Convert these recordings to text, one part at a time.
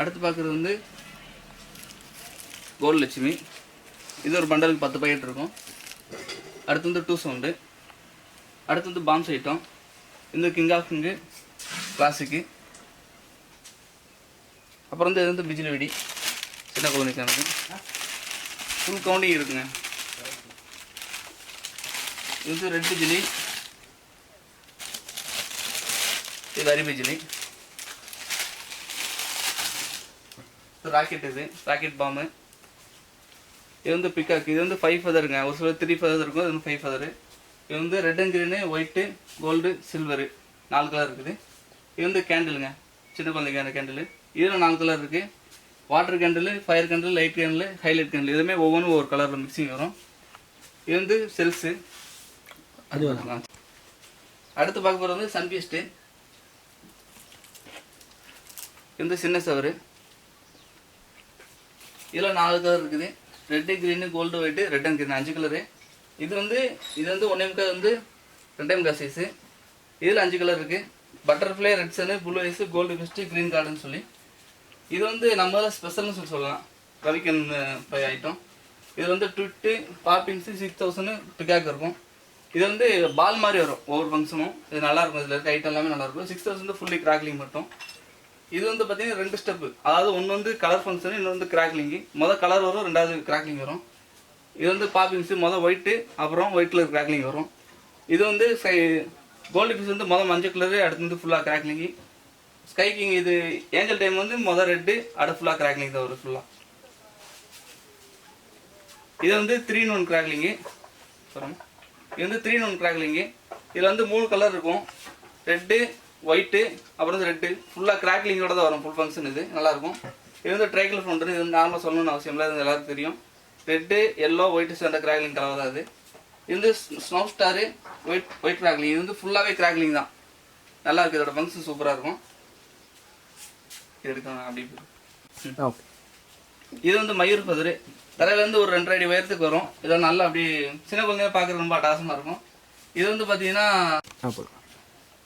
அடுத்து பார்க்குறது வந்து கோல்லட்சுமி இது ஒரு பண்டலுக்கு பத்து பாக்கெட் இருக்கும். அடுத்து வந்து டூ சவுண்டு அடுத்து வந்து பாம்ஸ் ஐட்டம் இந்த கிங் ஆஃப் கிங்கு கிளாசிக்கு அப்புறம் வந்து இது வந்து பிஜிலி வெடி சின்ன குழந்தைக்கானது ஃபுல் கவுண்டிங் இருக்குங்க. இது வந்து ரெட் பிஜிலி இது அரி பிஜிலி ராக்கெட் இது ராக்கெட் பாம்பு இது வந்து பிக்காக் இது வந்து ஃபைவ் ஃபெதருங்க ஒரு சில த்ரீ ஃபெதர் இருக்கும் இது வந்து ஃபைவ் ஃபெதரு இது வந்து red and green white gold silver நாலு கலர் இருக்குது. இது வந்து கேண்டிலுங்க சின்ன குழந்தைக்கான கேண்டில் இதில் நாலு கலர் இருக்குது water candle fire candle light candle highlight candle இதுவுமே ஒவ்வொன்றும் ஒவ்வொரு கலரில் மிக்சிங் வரும். இது வந்து செல்ஸு அது அடுத்து பார்க்க போகிறது வந்து சன்பீஸ்ட்டு இது வந்து சின்ன சவரு. இதில் நாலு கலர் இருக்குது. Red green gold white red and green அஞ்சு கலரு இது வந்து இது வந்து ஒன்றே முக்கால் வந்து ரெண்டே முக்கால் சைஸு இதில் அஞ்சு கலர் இருக்குது butterfly red sun blue ice gold first green கார்டுன்னு சொல்லி. இது வந்து நம்ம ஸ்பெஷல்னு சொல்லி சொல்லலாம். ரவிக்கன் பை ஐட்டம் இது வந்து ட்விட்டு பாப்பிங்ஸு சிக்ஸ் தௌசண்ட் பிக்காக் இருக்கும். இது வந்து பால் மாதிரி வரும். ஒவ்வொரு ஃபங்க்ஷனும் இது நல்லாயிருக்கும் இதில் இருக்க ஐட்டம் எல்லாமே நல்லா இருக்கும். சிக்ஸ் தௌசண்ட் ஃபுல்லி கிராக்லிங் மட்டும். இது வந்து பார்த்தீங்கன்னா ரெண்டு ஸ்டெப்பு அதாவது ஒன்று வந்து கலர் ஃபங்க்ஷன் இன்னொன்று வந்து கிராக்லிங்கு மொதல் கலர் வரும் ரெண்டாவது கிராக்லிங் வரும். இது வந்து பாப்பிங்ஸு மொதல் ஒயிட்டு அப்புறம் ஒயிட் கலர் கிராக்லிங் வரும். இது வந்து ஸ்கை கோல்டு பீஸ் வந்து மொதல் மஞ்சள் கலரு அடுத்து வந்து ஃபுல்லாக கிராக்லிங்கு ஸ்கை கிங் இது ஏஞ்சல் டைம் வந்து மொதல் ரெட்டு அடுத்து ஃபுல்லாக கிராக்லிங் தான் வரும் ஃபுல்லாக இது வந்து த்ரீ ஒன் கிராக்லிங்கு அப்புறம் இது வந்து த்ரீ ஒன் கிராக்லிங்கு இதில் வந்து மூணு கலர் இருக்கும். ரெட்டு ஒயிட்டு அப்புறம் வந்து ரெட்டு ஃபுல்லாக கிராக்லிங்கோட தான் வரும். ஃபுல் ஃபங்க்ஷன் இது. நல்லாயிருக்கும். இது வந்து ட்ரைக்கல் ஃபவுண்டர் இது வந்து நார்மலாக சொல்லணும்னு அவசியம் இல்லை. இது எல்லாருக்கும் தெரியும். ரெட்டு எல்லோ ஒயிட்டு சேர்ந்த கிராக்லிங் கலர் தான் இது. இது வந்து snow star white white crackling இது வந்து ஃபுல்லாகவே கிராக்லிங் தான். நல்லா இருக்குது இதோட ஃபங்க்ஷன் சூப்பராக இருக்கும். இது எடுக்கணும் அப்படி இது வந்து மயூர் பதரு தரையிலேருந்து ஒரு ரெண்டரை அடி உயரத்துக்கு வரும். இதெல்லாம் நல்லா அப்படி சின்ன குழந்தைங்க பார்க்குறது ரொம்ப அட்டாசமாக இருக்கும். இது வந்து பார்த்தீங்கன்னா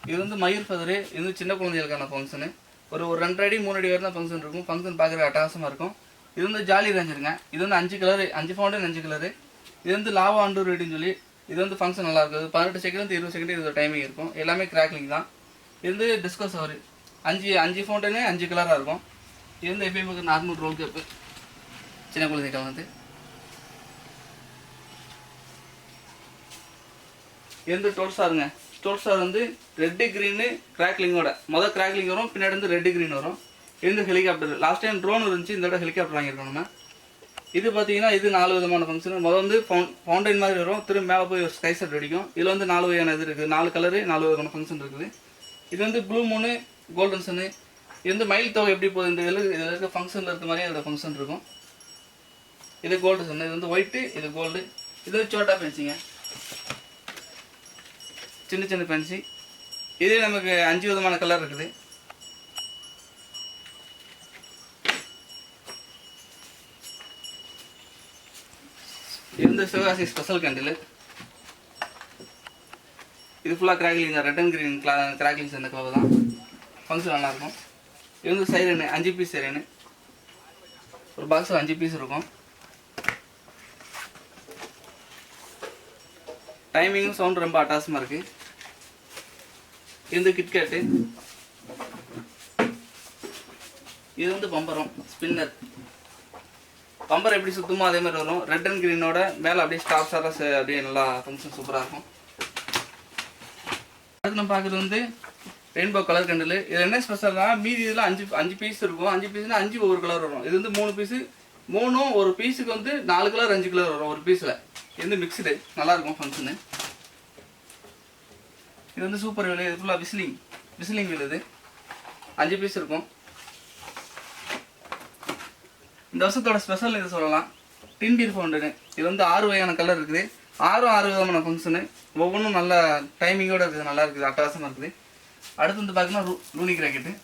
இது வந்து மயூர் ஃபதரு இது வந்து சின்ன குழந்தைகளுக்கான ஃபங்க்ஷனு ஒரு ஒரு ரெண்டரை அடி மூணு அடி வரை தான் ஃபங்க்ஷன் இருக்கும். ஃபங்க்ஷன் பார்க்குற அட்டகாசமாக இருக்கும். இது வந்து ஜாலி ரேஞ்சருங்க இது வந்து அஞ்சு கலரு அஞ்சு ஃபவுண்டன் அஞ்சு கலரு இது வந்து லாவா அண்டூர் அப்படின்னு சொல்லி இது வந்து ஃபங்க்ஷன் நல்லா இருக்கும். பதினெட்டு செகண்ட் இருபது செகண்ட் இது டைமிங் இருக்கும். எல்லாமே கிராக்லிங் தான். இது வந்து டிஸ்கஸ் சவரு அஞ்சு அஞ்சு ஃபவுண்டனே அஞ்சு கலராக இருக்கும். இது வந்து எப்பயும் நார்மல் ரோல் கேப்பு சின்ன குழந்தைகள் வந்து இது வந்து டோல் ஸ்டாருங்க வந்து ரெட்டு க்ரீனு கிராக்லிங்கோட மொதல் கிராக்லிங் வரும் பின்னாடி வந்து ரெட்டு க்ரீன் வரும். இது ஹெலிகாப்டர் லாஸ்ட் டைம் ட்ரோன் இருந்துச்சு இந்த தடவை ஹெலிகாப்டர் வாங்கியிருக்கோம் நம்ம. இது பார்த்தீங்கன்னா இது நாலு விதமான ஃபங்க்ஷன் முதல் வந்து ஃபவுன் ஃபவுண்டைன் மாதிரி வரும். திரும்ப மேலே போய் ஒரு ஸ்கை செட் அடிக்கும் இதில் வந்து நாலு வகையான இது இருக்குது நாலு கலரு நாலு விதமான ஃபங்க்ஷன் இருக்குது. இது வந்து ப்ளூ மூணு கோல்டன் சன்னு இது வந்து மயில் தொகை எப்படி போகுது? இந்த இதில் இதில் இருக்க ஃபங்க்ஷனில் இருக்க மாதிரி அதோட ஃபங்க்ஷன் இருக்கும். இது கோல்டு சன்னு இது வந்து ஒயிட்டு இது கோல்டு இது சோட்டா பென்சிங்க சின்ன சின்ன பென்சி இதே நமக்கு அஞ்சு விதமான கலர் இருக்குது. இது வந்து சிவகாசி ஸ்பெஷல் கேண்டில் இது ஃபுல்லாக கிராக்லிங் ரெட் அண்ட் கிரீன் கிளா கிராக்லிங் சேர்ந்த கலவை தான். ஃபங்க்ஷன் நல்லாயிருக்கும் இது வந்து சைரனு அஞ்சு பீஸ் சைரனு ஒரு பாக்ஸில் அஞ்சு பீஸ் இருக்கும். டைமிங்கும் சவுண்ட் ரொம்ப அட்டாசமாக இருக்குது இது வந்து கிட்கேட்டு இது வந்து பம்பரம் ஸ்பின்னர் பம்பர் எப்படி சுத்தமோ அதே மாதிரி வரும். ரெட் அண்ட் க்ரீனோட மேலே அப்படியே ஸ்டாப் ஸ்டாராக அப்படியே நல்லா ஃபங்க்ஷன் சூப்பராக இருக்கும். அடுத்து நம்ம பார்க்குறது வந்து ரெயின்போ கலர் கண்டில் இது என்ன ஸ்பெஷல்னா மீதி இதில் அஞ்சு அஞ்சு பீஸ் இருக்கும். அஞ்சு பீஸ்னால் அஞ்சு ஒவ்வொரு கலர் வரும். இது வந்து மூணு பீஸு மூணும் ஒரு பீஸுக்கு வந்து நாலு கலர் அஞ்சு கலர் வரும் ஒரு பீஸில் இது வந்து மிக்சடு நல்லாயிருக்கும் ஃபங்க்ஷனு இது வந்து சூப்பர் வீல். இது ஃபுல்லாக விசிலிங் விசிலிங் வீல் இது. அஞ்சு பீஸ் இருக்கும். இந்த வருஷத்தோட ஸ்பெஷல் இது சொல்லலாம். டின்டீர் ஃபவுண்டனு இது வந்து ஆறு வகையான கலர் இருக்குது. ஆறும் ஆறு விதமான ஃபங்க்ஷனு ஒவ்வொன்றும் நல்ல டைமிங்கோட இருக்குது. நல்லா இருக்குது. அட்டகாசமாக இருக்குது. அடுத்து வந்து பார்த்தீங்கன்னா ரூ லூனி கிராக்கெட்டு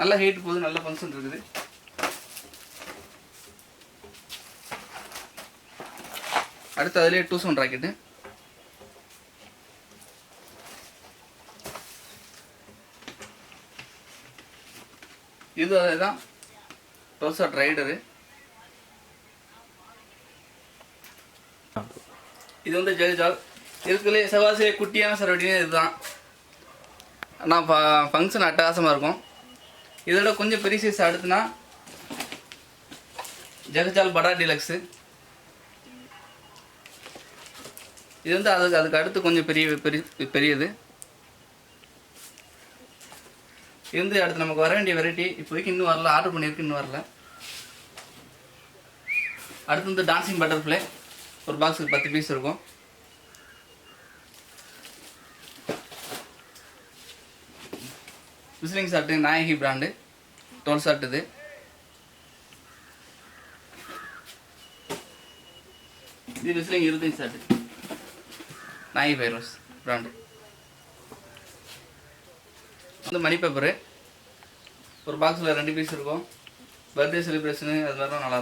நல்ல ஹைட் போகுது. நல்ல ஃபங்க்ஷன் இருக்குது. அடுத்து அதுலேயே டூ சவுண்ட் ராக்கெட்டு இது அதே தான் ரோசாட் ரைடரு இது வந்து ஜெயஜால் இதுக்குள்ளே செவாசி குட்டியான சரவடினே இதுதான். ஆனால் ஃபங்க்ஷன் அட்டகாசமாக இருக்கும். இதோட கொஞ்சம் பெரிய சைஸ் அடுத்துனா ஜெகஜால் படா டிலக்ஸு இது வந்து அதுக்கு அதுக்கு அடுத்து கொஞ்சம் பெரிய பெரிய பெரியது. இது வந்து அடுத்து நமக்கு வர வேண்டிய வெரைட்டி இப்போதைக்கு இன்னும் வரல ஆர்டர் பண்ணியிருக்கு இன்னும் வரல. அடுத்து வந்து டான்சிங் பட்டர்ஃப்ளை ஒரு பாக்ஸுக்கு பத்து பீஸ் இருக்கும். Whistling shot Nayagi brand doll shot இது. இது விசிலிங் இருபத்தஞ்சு ஷார்ட்டு நாயகி வைரஸ். பிராண்டு வந்து மணி பேப்பரு ஒரு பாக்ஸில் ரெண்டு பீஸ் இருக்கும். பர்த்டே செலிப்ரேஷனு அது மாதிரிலாம் நல்லா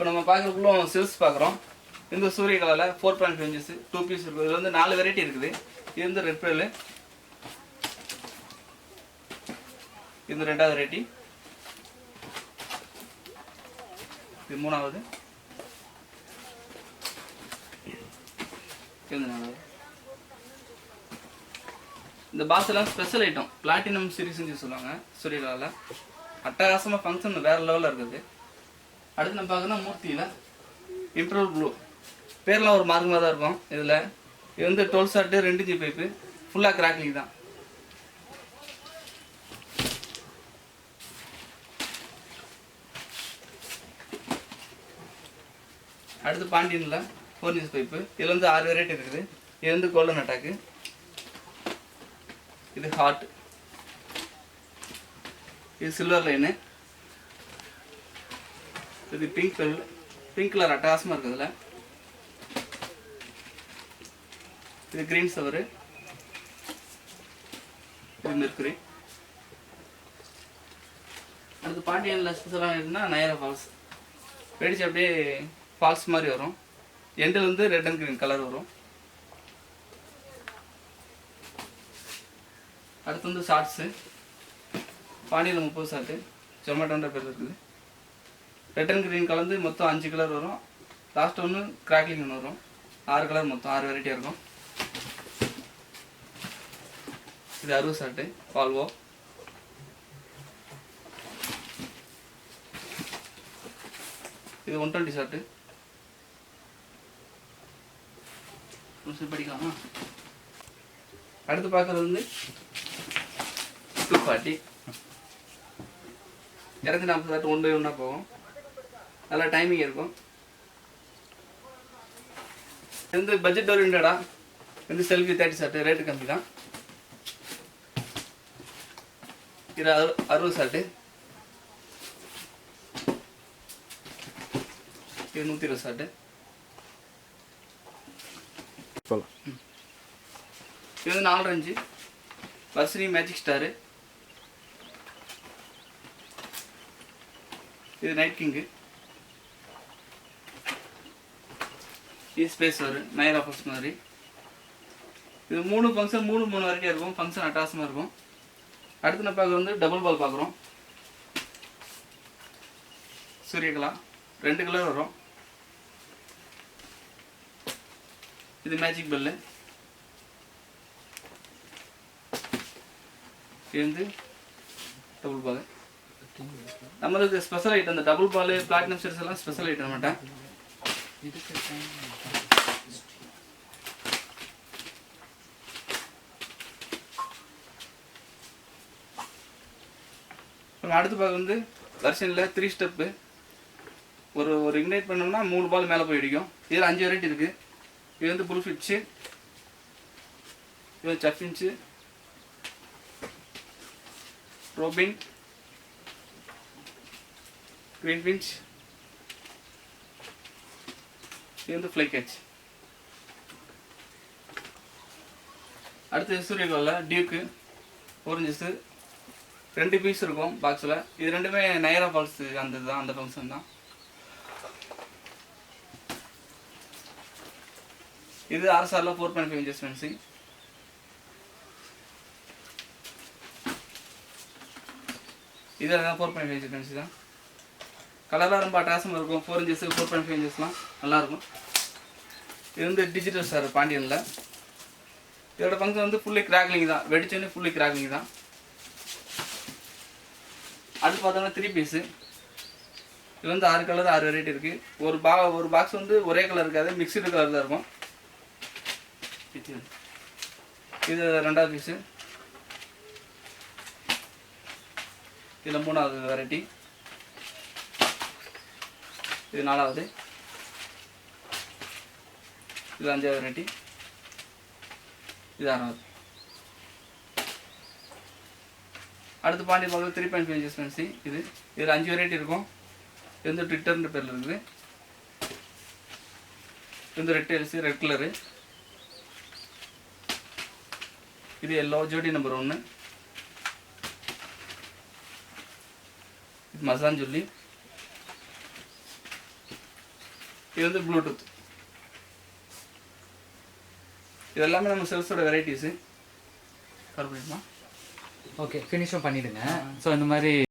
இப்போ நம்ம பார்க்குறக்குள்ள சில்ஸ் பார்க்குறோம். இந்த சூரிய கலரில் four point five inches two piece இருக்குது. இது வந்து நாலு வெரைட்டி இருக்குது. இது வந்து ரெட் பேல் இது வந்து ரெண்டாவது வெரைட்டி இது மூணாவது. இது நாலாவது. இந்த பாக்ஸ் எல்லாம் ஸ்பெஷல் ஐட்டம் பிளாட்டினம் சீரிஸ்ன்னு சொல்லுவாங்க. சூரிய அட்டகாசமாக ஃபங்க்ஷன் வேறு லெவலில் இருக்குது. அடுத்து நம்ம பார்க்கணும் மூர்த்தியில். இம்ப்ரூவ் ப்ளூ பேர்லாம் ஒரு மார்க்கமாக தான் இருக்கும் இதில். இது வந்து டுவெல் ஷார்ட்டு ரெண்டு ஜி பைப்பு ஃபுல்லாக கிராக்லிங் தான். அடுத்து பாண்டியனில் ஃபோர் இன்ச் பைப்பு இதில் வந்து ஆறு வெரைட்டி இருக்குது. இது வந்து கோல்டன் அட்டாக்கு இது ஹாட் இது சில்வர் லைனு இது பிங்க் கலர் பிங்க் கலர் அட்டகாசமாக இருக்குதுல இது க்ரீன் சவரு இது மெர்க்குரி அடுத்து பாண்டியனில் ஸ்பெஷலாக இருந்தால் நயரா ஃபால்ஸ் வெடிச்சு அப்படியே ஃபால்ஸ் மாதிரி வரும். எண்டில் வந்து ரெட் அண்ட் க்ரீன் கலர் வரும். அடுத்து வந்து ஷார்ட்ஸு பாண்டியில் முப்பது ஷார்ட்டு ஜொமேட்டோன்ற பேர் இருக்குது. ரெட் அண்ட் க்ரீன் கலந்து மொத்தம் அஞ்சு கலர் வரும். லாஸ்ட் ஒன்று கிராக்லிங் ஒன்று வரும். ஆறு கலர் மொத்தம் ஆறு வெரைட்டியாக இருக்கும். இது அறுபது ஷர்ட்டு வால்வோ இது ஒன் டுவெண்ட்டி ஷர்ட்டு படிக்கலாமா அடுத்து பார்க்குறது வந்து டூ ஃபார்ட்டி இரநூத்தி நாற்பது ஷர்ட் ஒன் பை ஒன்னாக போகும். நல்லா டைமிங் இருக்கும். இது வந்து பட்ஜெட் ஓரியன்டா வந்து செல்ஃபி தேர்ட்டி ஷார்ட்டு ரேட்டு கம்மி தான். இது அறு அறுபது ஷார்ட்டு இது நூற்றி இருபது ஷார்ட்டு இது வந்து நாலரை அஞ்சு வர்ஷினி மேஜிக் ஸ்டாரு இது நைட் கிங்கு இது ஸ்பேஸ் வரும் நயர் ஆஃபர்ஸ் மாதிரி. இது மூணு ஃபங்க்ஷன் மூணு மூணு வரைக்கும் இருக்கும். ஃபங்க்ஷன் அட்டாசமாக இருக்கும். அடுத்து நம்ம பார்க்க வந்து டபுள் பால் பார்க்குறோம். சூரியகலா. ரெண்டு கலர் வரும். இது மேஜிக் பெல்லு இது வந்து டபுள் பால் நம்மளுக்கு ஸ்பெஷல் ஐட்டம் இந்த டபுள் பால் பிளாட்டினம் செட்ஸ் எல்லாம் ஸ்பெஷல் ஐட்டம் மாட்டேன். நம்ம அடுத்து பார்க்க வந்து வெர்ஷனில் த்ரீ ஸ்டெப்பு ஒரு ஒரு இக்னைட் பண்ணோம்னா மூணு பால் மேலே போய் அடிக்கும் இதில் அஞ்சு வெரைட்டி இருக்குது இது வந்து புல் ஃபிட்ஸு இது வந்து சஃபின்ஸு ரோபின் க்ரீன் பிஞ்ச் இது வந்து ஃப்ளை கேட்ச் அடுத்து சூரியகோலில் டியூக்கு ஓரஞ்சஸு ரெண்டு பீஸ் இருக்கும் பாக்ஸில் இது ரெண்டுமே நயரா ஃபால்ஸ் அந்த இதுதான் அந்த ஃபங்க்ஷன் தான். இது ஆர்எஸ்ஆரில் four point five inches fencing இது அதான் ஃபோர் பாயிண்ட் ஃபைவ் இன்ச்சஸ் தான். கலராக ரொம்ப அட்டாசமாக இருக்கும். Four inches four point five இன்ச்சஸ்லாம் நல்லாயிருக்கும். இது வந்து டிஜிட்டல் சார் பாண்டியனில். இதோட ஃபங்க்ஷன் வந்து ஃபுல்லி கிராக்லிங் தான். வெடிச்சோன்னே ஃபுல்லி கிராக்லிங் தான். அடுத்து பார்த்தோம்னா த்ரீ பீஸு இது வந்து ஆறு கலர் ஆறு வெரைட்டி இருக்குது ஒரு பா ஒரு பாக்ஸ் வந்து ஒரே கலர் இருக்காது மிக்சடு கலர் தான் இருக்கும். இது ரெண்டாவது பீஸு இதில் மூணாவது வெரைட்டி இது நாலாவது. இது அஞ்சாவது வெரைட்டி இது ஆறாவது. அடுத்து பாண்டி பார்க்குறது த்ரீ பாயிண்ட் ஃபைவ் ஃபேன்சி இது. இதில் அஞ்சு வெரைட்டி இருக்கும். இது வந்து ட்விட்டர்ன்ற பேரில் இருக்குது. இது வந்து ரெட் எல்சி ரெட் கலரு இது எல்லோ ஜோடி நம்பர் ஒன்று இது மசான் சொல்லி இது வந்து ப்ளூடூத் இது எல்லாமே நம்ம செல்ஸோட வெரைட்டிஸு கருப்பிடுமா ஓகே ஃபினிஷும் பண்ணிடுங்க. ஸோ இந்த மாதிரி